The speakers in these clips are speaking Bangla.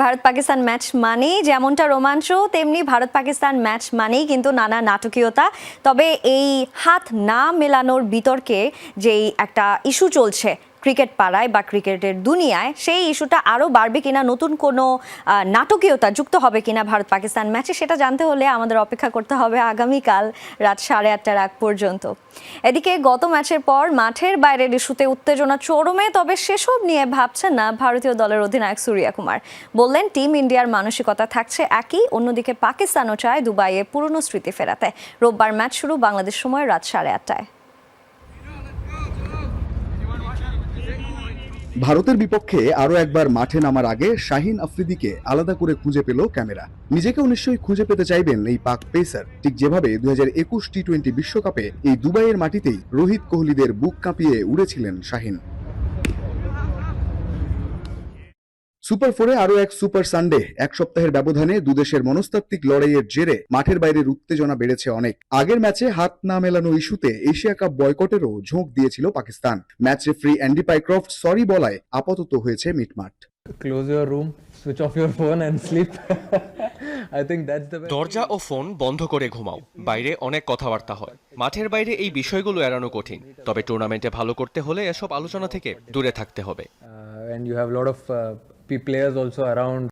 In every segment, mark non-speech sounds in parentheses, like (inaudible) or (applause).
ভারত পাকিস্তান ম্যাচ মানেই যেমনটা রোমাঞ্চ, তেমনি ভারত পাকিস্তান ম্যাচ মানেই কিন্তু নানা নাটকীয়তা। তবে এই হাত না মেলানোর বিতর্কে যেই একটা ইস্যু চলছে ক্রিকেট পাড়ায় বা ক্রিকেটের দুনিয়ায়, সেই ইস্যুটা আরও বাড়বে কিনা, নতুন কোনো নাটকীয়তা যুক্ত হবে কিনা ভারত পাকিস্তান ম্যাচে, সেটা জানতে হলে আমাদের অপেক্ষা করতে হবে আগামীকাল রাত সাড়ে আটটার আগ পর্যন্ত। এদিকে গত ম্যাচের পর মাঠের বাইরের ইস্যুতে উত্তেজনা চরমে, তবে সেসব নিয়ে ভাবছেন না ভারতীয় দলের অধিনায়ক সূর্যা কুমার। বললেন, টিম ইন্ডিয়ার মানসিকতা থাকছে একই, অন্যদিকে পাকিস্তানও চায় দুবাইয়ে পুরনো স্মৃতি ফেরাতে। রোববার ম্যাচ শুরু বাংলাদেশ সময় রাত সাড়ে আটটায়। ভারতের বিপক্ষে আরও একবার মাঠে নামার আগে শাহিন আফ্রিদিকে আলাদা করে খুঁজে পেল ক্যামেরা। নিজেকে নিশ্চয়ই খুঁজে পেতে চাইবেন এই পাক পেসার। ঠিক যেভাবে দুই হাজার একুশ টি টোয়েন্টি বিশ্বকাপে এই দুবাইয়ের মাটিতেই রোহিত কোহলিদের বুক কাঁপিয়ে উড়েছিলেন শাহিন। সুপার ফোরে আরও এক সুপার সানডে। এক সপ্তাহের ব্যবধানে দুদেশের মনস্তাত্ত্বিক লড়াইয়ের জেরে মাঠের বাইরের উত্তেজনা বেড়েছে অনেক। আগের ম্যাচে হাত না মেলানো ইস্যুতে এশিয়া কাপ বয়কটেরও ঝোঁক দিয়েছিল Pakistan. Match referee Andy Pycroft sorry বলায় আপাতত হয়েছে মিটমাট। Off your phone, and sleep. (laughs) I think that's the দরজা ও ফোন বন্ধ করে ঘুমাও। বাইরে অনেক কথাবার্তা হয়। মাঠের বাইরে এই বিষয়গুলো এড়ানো কঠিন। তবে টুর্নামেন্টে ভালো করতে হলে এসব আলোচনা থেকে দূরে থাকতে হবে। And you have a lot of uh, p- P players also around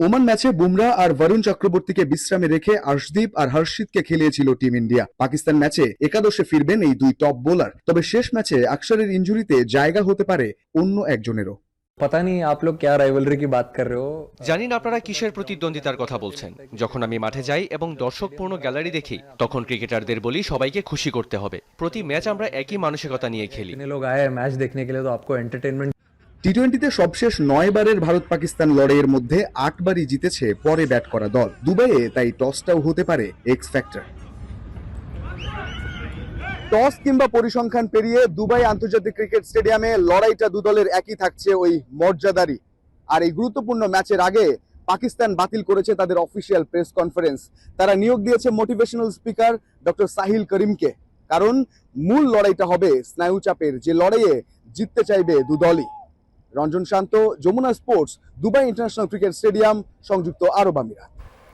Oman ম্যাচে বুমরা আর বরুণ চক্রবর্তীকে বিশ্রামে রেখে আর্শদীপ আর হর্ষিতকে খেলিয়েছিল টিম ইন্ডিয়া পাকিস্তান ম্যাচে একাদশে ফিরবেন এই দুই টপ বোলার তবে শেষ ম্যাচে আকসারের ইঞ্জুরিতে জায়গা হতে পারে অন্য একজনেরও। পতা নেই আপ রাইভালরি কি বাত কর রহে হো জানি না আপনারা কিসের প্রতিদ্বন্দ্বিতার কথা বলছেন। যখন আমি মাঠে যাই এবং দর্শকপূর্ণ গ্যালারি দেখি তখন ক্রিকেটারদের বলি সবাইকে খুশি করতে হবে। প্রতি ম্যাচ আমরা একই মানসিকতা নিয়ে খেলি। লোক আয়ে ম্যাচ দেখনে কে লিয়ে তো আপকো এন্টারটেইনমেন্ট টি টোয়েন্টিতে সবশেষ নয় বারের ভারত পাকিস্তান লড়াইয়ের মধ্যে আটবারই জিতেছে পরে ব্যাট করা দল। দুবাইয়ে তাই টসটাও হতে পারে এক্স ফ্যাক্টর টস কিংবা পরিসংখ্যান পেরিয়ে দুবাই আন্তর্জাতিক ক্রিকেট স্টেডিয়ামে লড়াইটা দু দলের একই থাকছে ওই মর্যাদারই। আর এই গুরুত্বপূর্ণ ম্যাচের আগে পাকিস্তান বাতিল করেছে তাদের অফিসিয়াল প্রেস কনফারেন্স। তারা নিয়োগ দিয়েছে মোটিভেশনাল স্পিকার ডক্টর সাহিল করিমকে। কারণ মূল লড়াইটা হবে স্নায়ুচাপের, যে লড়াইয়ে জিততে চাইবে দু দলই। Ranjan Shanta Jamuna sports Dubai International Cricket Stadium সংযুক্ত আরব আমিরাত।